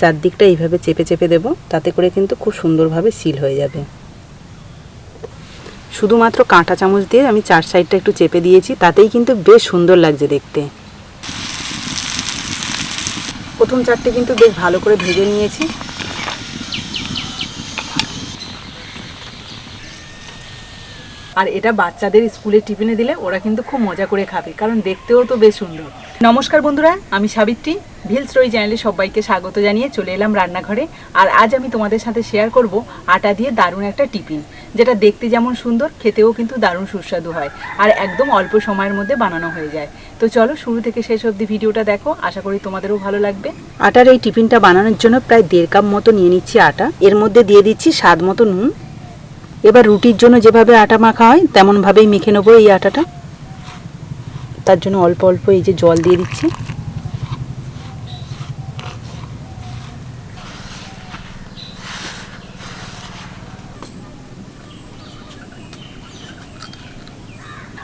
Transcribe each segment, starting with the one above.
চারদিকটা এইভাবে চেপে চেপে দেব, তাতে করে কিন্তু খুব সুন্দরভাবে সিল হয়ে যাবে। শুধুমাত্র কাঁটা চামচ দিয়ে আমি চার সাইডটা একটু চেপে দিয়েছি, তাতেই কিন্তু বেশ সুন্দর লাগছে দেখতে। প্রথম চারটে কিন্তু বেশ ভালো করে ভেজে নিয়েছি। আর এটা বাচ্চাদের স্কুলে টিফিনে দিলে ওরা কিন্তু খুব মজা করে খাবে, কারণ দেখতেও তো বেশ সুন্দর। নমস্কার বন্ধুরা, আমি সাবিত্রী। স্টোরি চ্যানেলে সবাইকে স্বাগত জানিয়ে চলে এলাম রান্নাঘরে। আর আজ আমি তোমাদের সাথে শেয়ার করব আটা দিয়ে দারুণ একটা টিফিন, যেটা দেখতে যেমন সুন্দর, খেতেও কিন্তু দারুণ সুস্বাদু হয় আর একদম অল্প সময়ের মধ্যে বানানো হয়ে যায়। তো চলো শুরু থেকে শেষ অবধি ভিডিওটা দেখো, আশা করি তোমাদেরও ভালো লাগবে। আটার এই টিফিনটা বানানোর জন্য প্রায় দেড় কাপ মতো নিয়ে নিচ্ছি আটা। এর মধ্যে দিয়ে দিচ্ছি স্বাদ মতো নুন এবার রুটির জন্য যেভাবে আটা মাখা হয়, তেমনভাবেই মেখে নেব এই আটাটা। তার জন্য অল্প অল্প এই যে জল দিয়ে দিচ্ছি।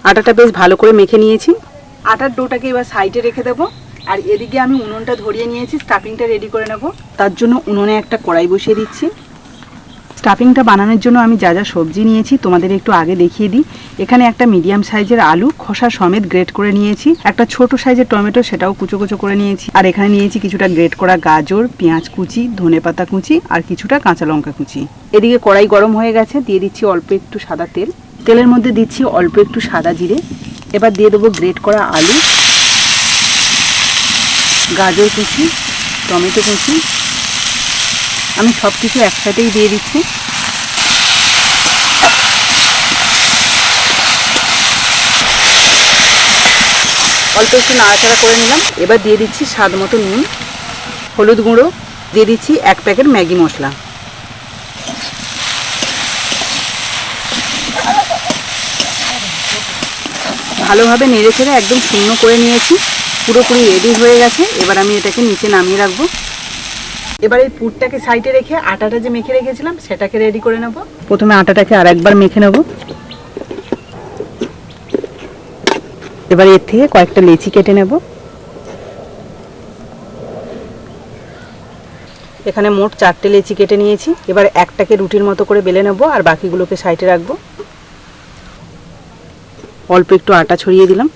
আটাটা বেশ ভালো করে মেখে নিয়েছি। আটার ডোটাকে এবার সাইডে রেখে দেবো। আর এদিকে আমি উনুনটা ধরিয়ে নিয়েছি, স্টাফিংটা রেডি করে নেব। তার জন্য উনুনে একটা কড়াই বসিয়ে দিচ্ছি। স্টাফিংটা বানানোর জন্য আমি যা যা সবজি নিয়েছি তোমাদের একটু আগে দেখিয়ে দিই। এখানে একটা মিডিয়াম সাইজের আলু, খোসা সমেত গ্রেট করে নিয়েছি। একটা ছোট সাইজের টমেটো সেটাও কুচো কুচো করে নিয়েছি। আর এখানে নিয়েছি কিছুটা গ্রেট করা গাজর, পেঁয়াজ কুচি ধনেপাতা কুচি আর কিছুটা কাঁচা লঙ্কা কুচি। এদিকে কড়াই গরম হয়ে গেছে, দিয়ে দিচ্ছি অল্প একটু সাদা তেল। তেলের মধ্যে দিচ্ছি অল্প একটু সাদা জিরে। এবার দিয়ে দেবো গ্রেট করা আলু, গাজর কুচি, টমেটো কুচি আমি সব কিছু একসাথেই দিয়ে দিচ্ছি। অল্প একটু নাড়াচাড়া করে নিলাম। এবার দিয়ে দিচ্ছি স্বাদ মতো নুন, হলুদ গুঁড়ো, দিয়ে দিচ্ছি এক প্যাকেট ম্যাগি মশলা। ভালোভাবে নেড়ে ছেড়ে একদম শূন্য করে নিয়েছি। পুরোপুরি রেডি হয়ে গেছে। এবার আমি এটাকে নিচে নামিয়ে রাখব। এবার এই পুরটাকে সাইডে রেখে আটাটা যে মেখে রেখেছিলাম, সেটাকে রেডি করে নেব। প্রথমে আটাটাকে আর একবার মেখে নেব। এবার এর থেকে কয়েকটা লেচি কেটে নেব। এখানে মোট চারটে লেচি কেটে নিয়েছি। এবার একটাকে রুটির মতো করে বেলে নেব আর বাকিগুলোকে সাইডে রাখব। অল্প একটু আটা ছড়িয়ে দিলাম।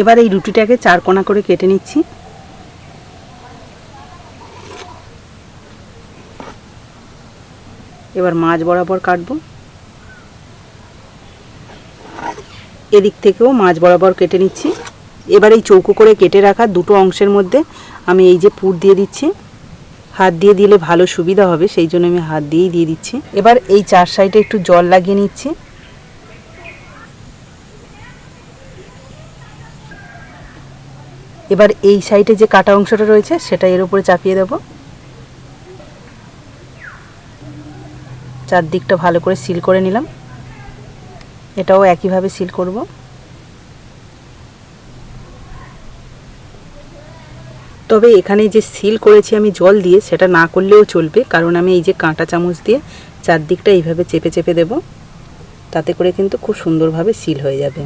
এবার এই রুটিটাকে চার কোনা করে কেটে নিচ্ছি। এবার মাছ বরাবর কাটবো। এদিক থেকেও মাছ বরাবর কেটে নিচ্ছি। এবার এই চৌকো করে কেটে রাখা দুটো অংশের মধ্যে আমি এই যে পুর দিয়ে দিচ্ছি। হাত দিয়ে দিলে ভালো সুবিধা হবে, সেই জন্য আমি হাত দিয়েই দিয়ে দিচ্ছি। এবার এই চার সাইডে একটু জল লাগিয়ে নিচ্ছি। এবার এই সাইডে যে কাটা অংশটা রয়েছে, সেটা এর উপরে চাপিয়ে দেব। চারদিকটা ভালো করে সিল করে নিলাম। এটাও একইভাবে সিল করব। তবে এখানে যে সিল করেছি আমি জল দিয়ে, সেটা না করলেও চলবে, কারণ আমি এই যে কাঁটা চামচ দিয়ে চারদিকটা এইভাবে চেপে চেপে দেব, তাতে করে কিন্তু খুব সুন্দরভাবে সিল হয়ে যাবে।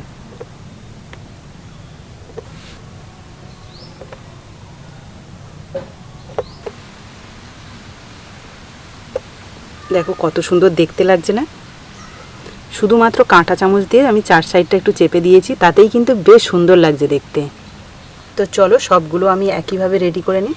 দেখো কত সুন্দর দেখতে লাগছে না? শুধুমাত্র কাঁটা চামচ দিয়ে আমি চার সাইডটা একটু চেপে দিয়েছি, তাতেই কিন্তু বেশ সুন্দর লাগছে দেখতে। তো চলো সবগুলো আমি একইভাবে রেডি করে নিই।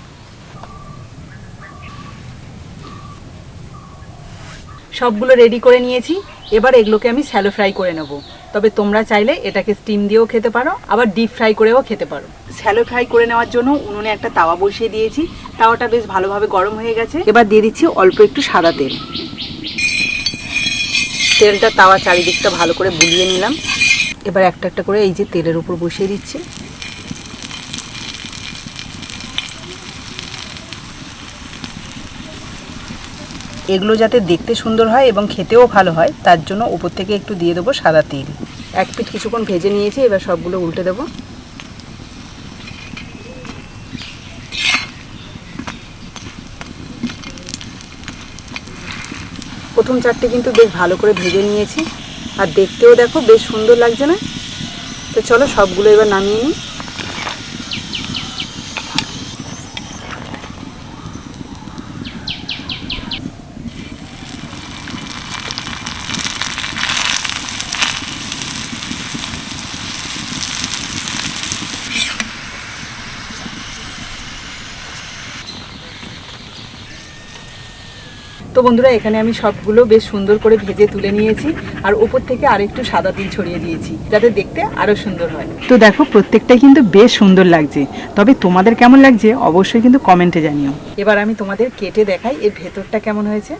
সবগুলো রেডি করে নিয়েছি, এবার এগুলোকে আমি স্যালো ফ্রাই করে নেব। তবে তোমরা চাইলে এটাকে স্টিম দিয়েও খেতে পারো, আবার ডিপ ফ্রাই করেও খেতে পারো। স্যালো ফ্রাই করে নেওয়ার জন্য উনুনে একটা তাওয়া বসিয়ে দিয়েছি। তাওয়াটা বেশ ভালোভাবে গরম হয়ে গেছে। এবার দিয়ে দিচ্ছি অল্প একটু সাদা তেল। তেলটা তাওয়া চারিদিকটা ভালো করে বুলিয়ে নিলাম। এবার একটা একটা করে এই যে তেলের উপর বসিয়ে দিচ্ছি। এগুলো যাতে দেখতে সুন্দর হয় এবং খেতেও ভালো হয়, তার জন্য উপর থেকে একটু দিয়ে দেবো সাদা তিল। এক পিঠ কিছুক্ষণ ভেজে নিয়েছি, এবার সবগুলো উল্টে দেবো। প্রথম চারটে কিন্তু বেশ ভালো করে ভেজে নিয়েছি। আর দেখতেও দেখো বেশ সুন্দর লাগছে না? তো চলো সবগুলো এবার নামিয়ে নিই। তো বন্ধুরা এখানে আমি সবগুলো বেশ সুন্দর করে ভেজে তুলে নিয়েছি আর ওপর থেকে আরেকটু সাদা তিল ছড়িয়ে দিয়েছি যাতে দেখতে আরও সুন্দর হয়। তো দেখো প্রত্যেকটাই কিন্তু বেশ সুন্দর লাগছে। তবে তোমাদের কেমন লাগছে অবশ্যই কিন্তু কমেন্টে জানিও। এবার আমি তোমাদের কেটে দেখাই এর ভেতরটা কেমন হয়েছে।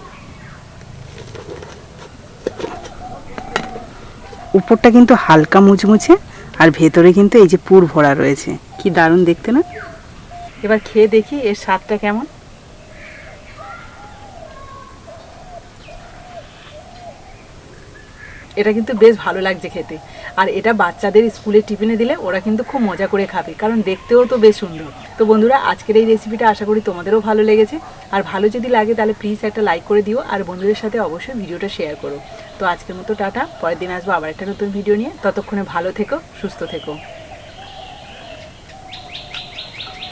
উপরটা কিন্তু হালকা মুচমুচে আর ভেতরে কিন্তু এই যে পুর ভরা রয়েছে। কি দারুণ দেখতে না? এবার খেয়ে দেখি এর স্বাদটা কেমন। এটা কিন্তু বেশ ভালো লাগছে খেতে। আর এটা বাচ্চাদের স্কুলে টিফিনে দিলে ওরা কিন্তু খুব মজা করে খাবে, কারণ দেখতেও তো বেশ সুন্দর। তো বন্ধুরা, আজকের এই রেসিপিটা আশা করি তোমাদেরও ভালো লেগেছে। আর ভালো যদি লাগে তাহলে প্লিজ একটা লাইক করে দিও, আর বন্ধুদের সাথে অবশ্যই ভিডিওটা শেয়ার করো। তো আজকের মতো টাটা, পরের দিন আসব আবার একটা নতুন ভিডিও নিয়ে। ততক্ষণে ভালো থেকো, সুস্থ থেকো।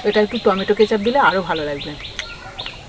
এটা একটু টমেটো কেচাপ দিলে আরও ভালো লাগবে।